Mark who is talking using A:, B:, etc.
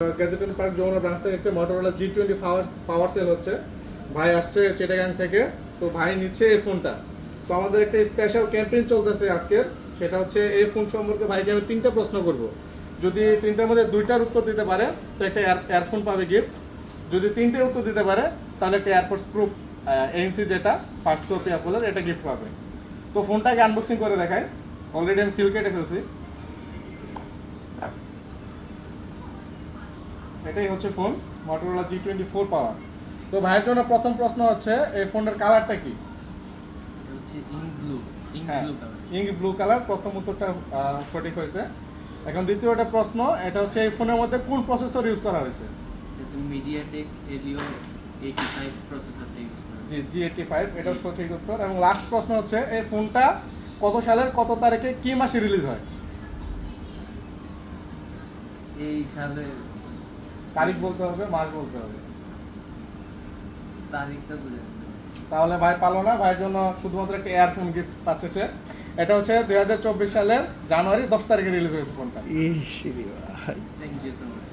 A: গ্যাজেটন park Jamuna branch থেকে একটা Motorola G twenty power power sale হচ্ছে। ভাই আসছে চেটাগাং থেকে, তো ভাই নিচ্ছে এই ফোনটা তো আমাদের একটা স্পেশাল ক্যাম্পেইন চলতেছে আজকের সেটা হচ্ছে এই ফোন সম্পর্কে ভাইকে আমি তিনটা প্রশ্ন করব। যদি তিনটার মধ্যে দুইটার উত্তর দিতে পারে, তো একটা এয়ারফোন পাবে গিফট যদি তিনটে উত্তর দিতে পারে, তাহলে একটা এয়ারপোর্টস প্রুফ এনসি যেটা ফার্স্ট কপি অ্যাপলের এটা গিফট পাবে। তো ফোনটাকে আনবক্সিং করে দেখাই। অলরেডি আমি সিল কেটে ফেলছি। এটাই হচ্ছে phone Motorola G twenty four power তো ভাইয়ের জন্য প্রথম প্রশ্ন হচ্ছে এই ফোনের কালারটা কি?
B: হচ্ছে ইঙ্ক ব্লু কালার
A: প্রথম উত্তরটা সঠিক হয়েছে। এখন দ্বিতীয়টা প্রশ্ন এটা হচ্ছে এই ফোনের মধ্যে কোন প্রসেসর ইউজ করা হয়েছে?
B: এটা মিডিয়াটেক হেলিও এইটি ফাইভ প্রসেসরটা ইউজ
A: জি জি ফাইভ এটাও সঠিক উত্তর। এবং লাস্ট প্রশ্ন হচ্ছে এই ফোনটা কত সালের কত তারিখে কি মাসে রিলিজ হয়?
B: এই সালে
A: তারিখ বলতে হবে মাস বলতে হবে।
B: তারিখটা
A: তাহলে ভাই পালো না ভাইয়ের জন্য শুধুমাত্র একটা এয়ারফোন গিফট পাচ্ছে সে। এটা হচ্ছে দুই হাজার চব্বিশ সালের জানুয়ারি দশ তারিখে রিলিজ হয়েছে ফোনটা
C: ইস ভাই।
B: Thank you so much